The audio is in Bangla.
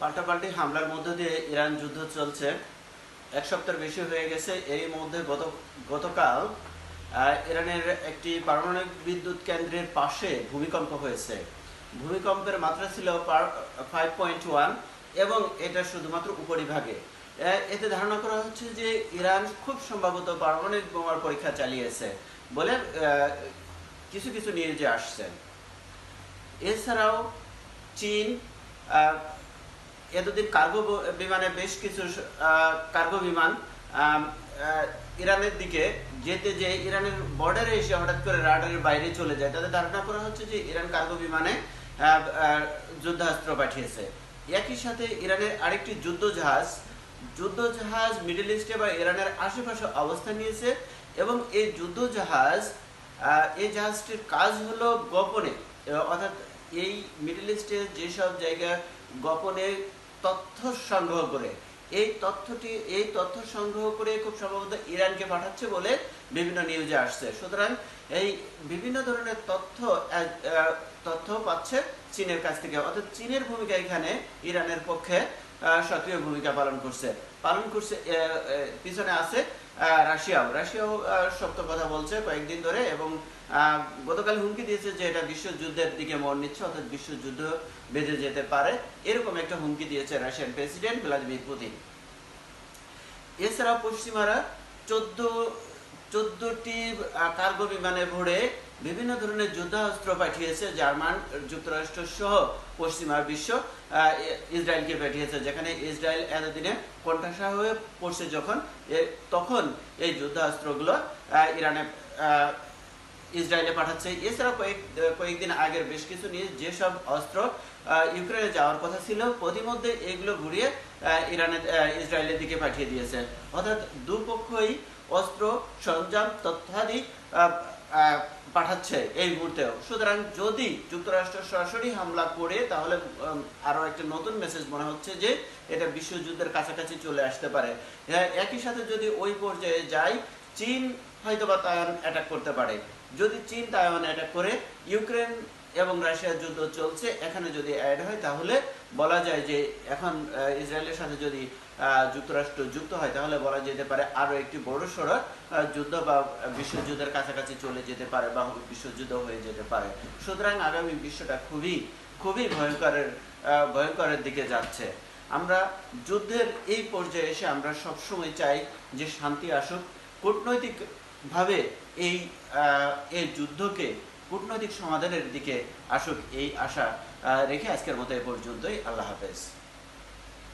পাল্টাপাল্টি হামলার মধ্য দিয়ে ইরান যুদ্ধ চলছে। এক সপ্তাহের বেশি হয়ে গেছে, এরই মধ্যে গত, গতকাল ইরানের একটি পারমাণবিক বিদ্যুৎ কেন্দ্রের পাশে ভূমিকম্প হয়েছে। ভূমিকম্পের মাত্রা ছিল ফাইভ পয়েন্ট ওয়ান এবং এটা শুধুমাত্র উপরিভাগে। এতে ধারণা করা হচ্ছে যে ইরান খুব সম্ভবত পারমাণবিক বোমার পরীক্ষা চালিয়েছে বলে কিছু কিছু নিউজে আসছে। এছাড়াও চীন এতদিন কার্গো বিমানে বেশ কিছু কার্গো বিমান ইরানের দিকে যেতে যে ইরানের বর্ডারে এসে হঠাৎ করে রাডারের বাইরে চলে যায়। তাদের ধারণা করা হচ্ছে যে ইরান কার্গো বিমানে যুদ্ধাস্ত্র পাঠিয়েছে। একই সাথে ইরানের আরেকটি যুদ্ধ জাহাজ যুদ্ধ জাহাজ মিডল ইস্টে বা ইরানের আশেপাশে অবস্থান নিয়েছে এবং এই যুদ্ধ জাহাজ এই জাহাজটির কাজ হলো গোপনে, অর্থাৎ এই মিডল ইস্টের যেসব জায়গা গোপনে তথ্য সংগ্রহ করে। এই তথ্যটি, এই তথ্য সংগ্রহ করে খুব সম্ভবত ইরানকে পাঠাচ্ছে বলে বিভিন্ন নিউজে আসছে। সুতরাং এই বিভিন্ন ধরনের তথ্য তথ্য পাচ্ছে চীনের কাছ থেকে। অর্থাৎ চীনের ভূমিকা এখানে ইরানের পক্ষে সক্রিয় ভূমিকা পালন করছে। পালন করছে পিছনে আছে রাশিয়াও। রাশিয়াও শক্ত কথা বলছে কয়েকদিন ধরে এবং গতকাল হুমকি দিয়েছে যে এটা বিশ্বযুদ্ধের দিকে মন নিচ্ছে, অর্থাৎ বিশ্বযুদ্ধ বেঁধে যেতে পারে। এরকম একটা হুমকি দিয়েছে রাশিয়ান প্রেসিডেন্ট ভ্লাদিমির পুতিন। এছাড়া পশ্চিমারা চোদ্দ, চোদ্দটি কার্গো বিমানে ভরে বিভিন্ন ধরনের যুদ্ধাস্ত্র পাঠিয়েছে জার্মান যুক্তরাষ্ট্র সহ পশ্চিমা বিশ্ব ইসরায়েলকে পাঠিয়েছে, যেখানে ইসরায়েল এতদিনে কণ্ঠাসা হয়ে পড়ছে যখন তখন এই যুদ্ধাস্ত্রগুলো ইরানে ইসরায়েলে পাঠাচ্ছে। এছাড়া কয়েক, কয়েকদিন আগের বেশ কিছু নিয়ে যেসব অস্ত্র ইউক্রেনে যাওয়ার কথা ছিল, প্রতিমধ্যে এগুলো ঘুরিয়ে ইরানের ইসরায়েলের দিকে পাঠিয়ে দিয়েছে। অর্থাৎ দুপক্ষই অস্ত্র সরঞ্জাম তথ্যাদি পাঠাচ্ছে এই মুহূর্তেও। সুতরাং যদি যুক্তরাষ্ট্র সরাসরি হামলা করে তাহলে উম, আরও একটা নতুন মেসেজ মনে হচ্ছে যে এটা বিশ্বযুদ্ধের কাছাকাছি চলে আসতে পারে। হ্যাঁ, একই সাথে যদি ওই পর্যায়ে যায় চীন হয়তোবা তাইওয়ান অ্যাটাক করতে পারে। যদি চীন তাইওয়ান অ্যাটাক করে ইউক্রেন এবং রাশিয়ার যুদ্ধ চলছে এখানে যদি অ্যাড হয় তাহলে বলা যায় যে এখন ইসরায়েলের সাথে যদি যুক্তরাষ্ট্র যুক্ত হয়, তাহলে বলা যেতে পারে আরও একটি বড় সড় যুদ্ধ বা বিশ্বযুদ্ধের কাছাকাছি চলে যেতে পারে বা বিশ্বযুদ্ধ হয়ে যেতে পারে। সুতরাং আগামী বিশ্বটা খুবই খুবই ভয়ঙ্করের ভয়ঙ্করের দিকে যাচ্ছে। আমরা যুদ্ধের এই পর্যায়ে এসে আমরা সবসময় চাই যে শান্তি আসুক। কূটনৈতিক ভাবে এই এই যুদ্ধকে কূটনৈতিক সমাধানের দিকে আসুক, এই আশা রেখে আজকের মতো এ পর্যন্তই। আল্লাহ হাফেজ।